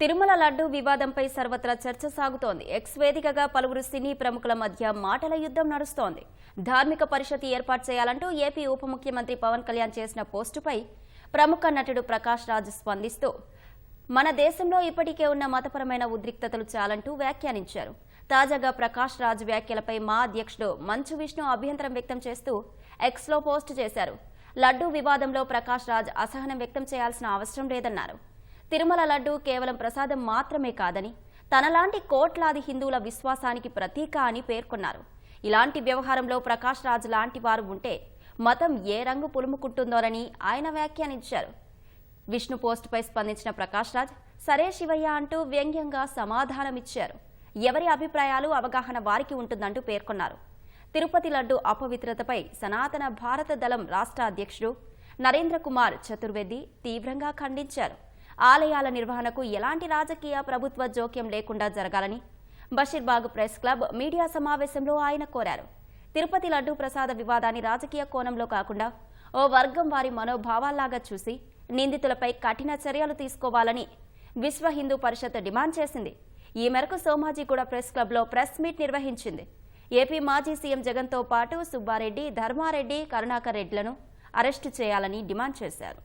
తిరుమల లడ్డు వివాదంపై సర్వత్రా చర్చ సాగుతోంది. ఎక్స్ వేదికగా పలువురు సినీ ప్రముఖుల మధ్య మాటల యుద్ధం నడుస్తోంది. ధార్మిక పరిషత్ ఏర్పాటు చేయాలంటూ ఏపీ ఉప ముఖ్యమంత్రి పవన్ కళ్యాణ్ చేసిన పోస్టుపై ప్రముఖ నటుడు ప్రకాష్ రాజ్ స్పందిస్తూ మన దేశంలో ఇప్పటికే ఉన్న మతపరమైన ఉద్రిక్తతలు చాలంటూ వ్యాఖ్యానించారు. తాజాగా ప్రకాష్ రాజ్ వ్యాఖ్యలపై మా అధ్యక్షుడు మంచు విష్ణు అభ్యంతరం వ్యక్తం చేస్తూ ఎక్స్లో పోస్ట్ చేశారు. లడ్డూ వివాదంలో ప్రకాష్ రాజ్ అసహనం వ్యక్తం చేయాల్సిన అవసరం లేదన్నారు. తిరుమల లడ్డు కేవలం ప్రసాదం మాత్రమే కాదని తనలాంటి కోట్లాది హిందువుల విశ్వాసానికి ప్రతీక అని పేర్కొన్నారు. ఇలాంటి వ్యవహారంలో ప్రకాష్ రాజ్ లాంటి వారు ఉంటే మతం ఏ రంగు పులుముకుంటుందోనని ఆయన వ్యాఖ్యానించారు. విష్ణు పోస్టుపై స్పందించిన ప్రకాష్ రాజ్ సరే శివయ్య అంటూ వ్యంగ్యంగా సమాధానమిచ్చారు. ఎవరి అభిప్రాయాలు అవగాహన వారికి ఉంటుందంటూ పేర్కొన్నారు. తిరుపతి లడ్డు అపవిత్రతపై సనాతన భారత దళం రాష్ట్ర అధ్యక్షుడు నరేంద్ర కుమార్ చతుర్వేది తీవ్రంగా ఖండించారు. ఆలయాల నిర్వహణకు ఎలాంటి రాజకీయ ప్రభుత్వ జోక్యం లేకుండా జరగాలని బషీర్బాగ్ ప్రెస్ క్లబ్ మీడియా సమావేశంలో ఆయన కోరారు. తిరుపతి లడ్డు ప్రసాద వివాదాన్ని రాజకీయ కోణంలో కాకుండా ఓ వర్గం వారి మనోభావాల్లాగా చూసి నిందితులపై కఠిన చర్యలు తీసుకోవాలని విశ్వ హిందూ పరిషత్ డిమాండ్ చేసింది. ఈ మేరకు సోమాజిగూడ ప్రెస్ క్లబ్లో ప్రెస్ మీట్ నిర్వహించింది. ఏపీ మాజీ సీఎం జగన్తో పాటు సుబ్బారెడ్డి ధర్మారెడ్డి కరుణాకర్ రెడ్డిలను అరెస్టు చేయాలని డిమాండ్ చేశారు.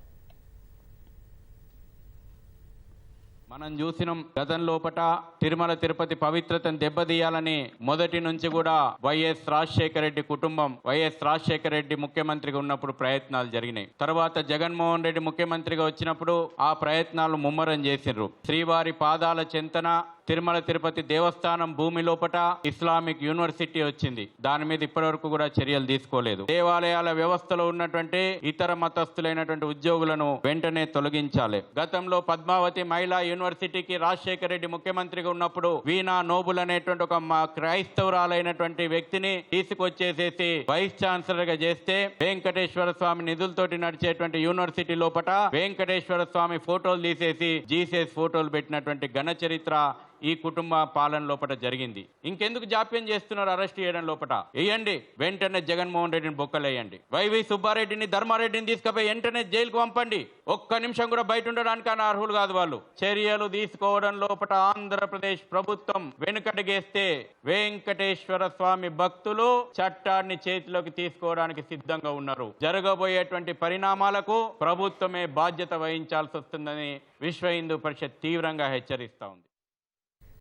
మనం చూసినాం గతం లోపట తిరుమల తిరుపతి పవిత్రతను దెబ్బతీయాలని మొదటి నుంచి కూడా వైఎస్ రాజశేఖర రెడ్డి కుటుంబం వైఎస్ రాజశేఖర రెడ్డి ముఖ్యమంత్రిగా ఉన్నప్పుడు ప్రయత్నాలు జరిగినాయి. తర్వాత జగన్మోహన్ రెడ్డి ముఖ్యమంత్రిగా వచ్చినప్పుడు ఆ ప్రయత్నాలు ముమ్మరం చేసిండ్రు శ్రీవారి పాదాల చింతన తిరుమల తిరుపతి దేవస్థానం భూమి లోపట ఇస్లామిక్ యూనివర్సిటీ వచ్చింది. దాని మీద ఇప్పటివరకు కూడా చర్యలు తీసుకోలేదు. దేవాలయాల వ్యవస్థలో ఉన్నటువంటి ఇతర మతస్థులైనటువంటి ఉద్యోగులను వెంటనే తొలగించాలి. గతంలో పద్మావతి మహిళా యూనివర్సిటీకి రాజశేఖర రెడ్డి ముఖ్యమంత్రిగా ఉన్నప్పుడు వీణా నోబుల్ అనేటువంటి ఒక క్రైస్తవురాలైనటువంటి వ్యక్తిని తీసుకొచ్చేసేసి వైస్ ఛాన్సలర్గా చేస్తే వెంకటేశ్వర స్వామి నిధులతోటి నడిచేటువంటి యూనివర్సిటీ లోపట వెంకటేశ్వర స్వామి ఫోటోలు తీసేసి జీసెస్ ఫోటోలు పెట్టినటువంటి ఘన చరిత్ర ఈ కుటుంబ పాలన లోపల జరిగింది. ఇంకెందుకు జాప్యం చేస్తున్నారు అరెస్ట్ చేయడం లోపల వేయండి వెంటనే జగన్మోహన్ రెడ్డిని బొక్కలేయండి. వైవి సుబ్బారెడ్డిని ధర్మారెడ్డిని తీసుకుపోయి వెంటనే జైలుకు పంపండి. ఒక్క నిమిషం కూడా బయట ఉండడానికి అని అర్హులు కాదు వాళ్ళు. చర్యలు తీసుకోవడం లోపల ఆంధ్రప్రదేశ్ ప్రభుత్వం వెనుకడుగేస్తే వెంకటేశ్వర స్వామి భక్తులు చట్టాన్ని చేతిలోకి తీసుకోవడానికి సిద్ధంగా ఉన్నారు. జరగబోయేటువంటి పరిణామాలకు ప్రభుత్వమే బాధ్యత వహించాల్సి వస్తుందని విశ్వ హిందూ పరిషత్ తీవ్రంగా హెచ్చరిస్తా ఉంది.